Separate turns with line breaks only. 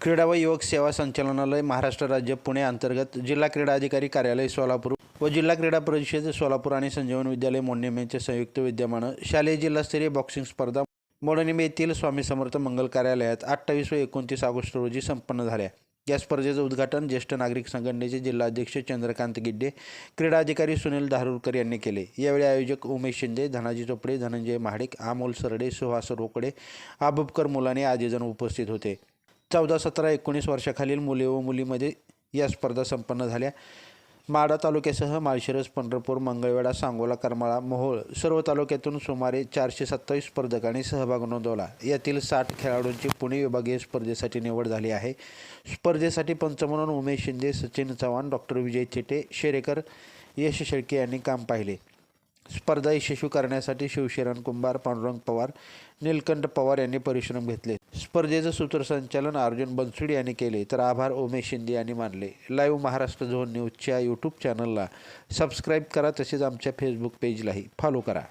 क्रीडा व युवक सेवा संचालनालय महाराष्ट्र राज्य पुणे अंतर्गत जिल्हा क्रीडा अधिकारी कार्यालय सोलापूर व जिल्हा क्रीडा परिषद सोलापूर आणि संजीवन विद्यालय मोडणीम यांच्या संयुक्त विद्यमानं शालेय जिल्हास्तरीय बॉक्सिंग स्पर्धा मोडणीम येथील स्वामी समर्थ मंगल कार्यालयात अठ्ठावीस व एकोणतीस ऑगस्ट रोजी संपन्न झाल्या. या स्पर्धेचं उद्घाटन ज्येष्ठ नागरिक संघटनेचे जिल्हाध्यक्ष चंद्रकांत गिड्डे क्रीडा अधिकारी सुनील धारूरकर यांनी केले. यावेळी आयोजक उमेश शिंदे धनाजी चोपडे धनंजय महाडिक अमोल सरडे सुहास रोकडे आबुबकर मुलाने आदीजण उपस्थित होते. चौदा सतरा एकोणीस वर्षाखालील मुले व मुलीमध्ये या स्पर्धा संपन्न झाल्या. माडा तालुक्यासह माळशिरस पंढरपूर मंगळवेढा सांगोला करमाळा मोहोळ सर्व तालुक्यातून सुमारे चारशे सत्तावीस स्पर्धकांनी सहभाग नोंदवला. यातील साठ खेळाडूंची पुणे विभागीय स्पर्धेसाठी निवड झाली आहे. स्पर्धेसाठी पंच म्हणून उमेश शिंदे सचिन चव्हाण डॉक्टर विजय चेटे शेरेकर यश शेळके यांनी काम पाहिले. स्पर्धा यशस्वी करण्यासाठी शिवशरण कुंभार पांडुरंग पवार नीलकंठ पवार यांनी परिश्रम घेतले. स्पर्धेचं सूत्रसंचालन अर्जुन बनसुडी यांनी केले तर आभार उमेश शिंदे यांनी मानले. लाईव्ह महाराष्ट्र झोन न्यूजच्या यूट्यूब चॅनलला सबस्क्राईब करा तसेच आमच्या फेसबुक पेजलाही फॉलो करा.